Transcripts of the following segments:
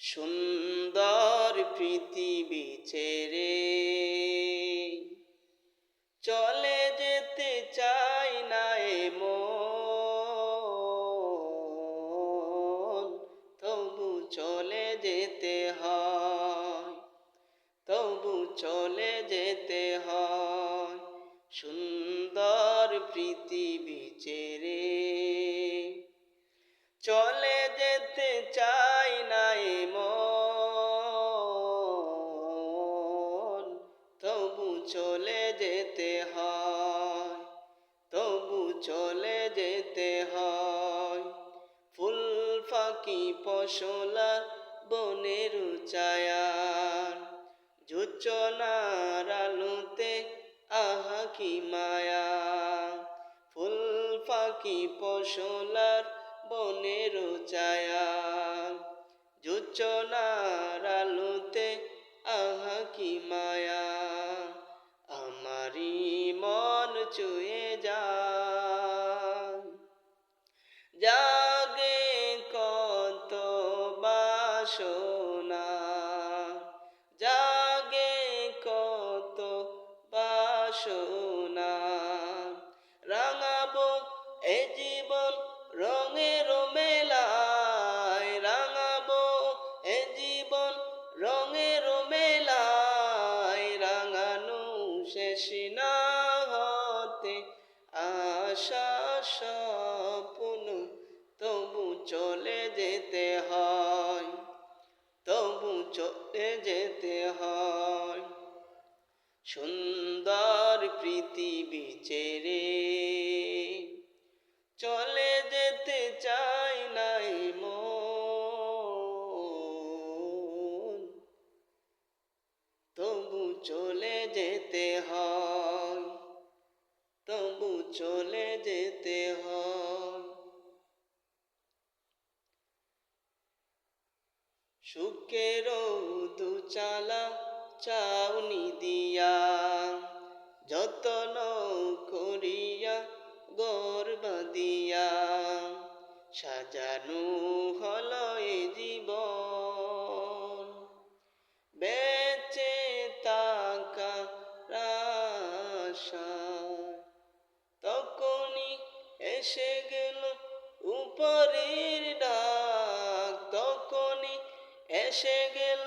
সুন্দর পৃথিবী ছেড়ে চলে যেতে চাই না মন তবু চলে যেতে হয়, তবু চলে যেতে হয় সুন্দর পৃথিবী ছেড়ে। চলে যেতে চাই চলে যেতে হয়, তবু চলে যেতে হয়। ফুল ফাঁকি ফসলা বনের চায়ার যোচনার আলোতে আহা কি মায়া। ফুল ফাঁকি ফসলার বনের চায়া যোচনার যায়। জাগে কত বাসনা, জাগে কত বাসনা। রাঙাবো এ জীবন রঙের মেলায়, রাঙাবো এ জীবন রঙের মেলায়, রাঙানো শেষ না। আশা স্বপ্ন তবু চলে যেতে হয়, তবু চলে যেতে হয়। সুন্দর পৃথিবী ছেড়ে চলে যেতে চাই নাই মন, তবু চলে যেতে হয়। তবু চলে যেতে হয়। সুখের দুচালা চাউনি দিয়া যতন করিয়া গর্বা দিয়া সাজানো এসে গেল উপরের ডাক, তখনই এসে গেল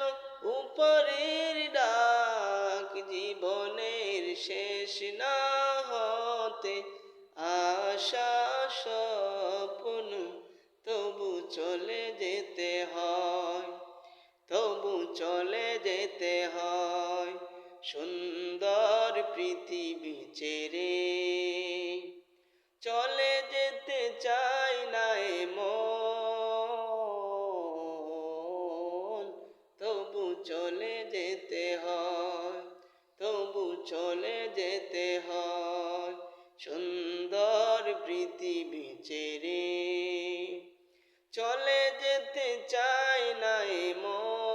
উপরের ডাক, জীবনের শেষ না হতে আশা, স্বপ্ন, তবু চলে যেতে হয়, তবু চলে যেতে হয়, সুন্দর পৃথিবী ছেড়ে চলে যেতে চাই না মন তবু চলে যেতে হয়, তবু চলে যেতে হয় সুন্দর পৃথিবী ছেড়ে। চলে যেতে চাই না মন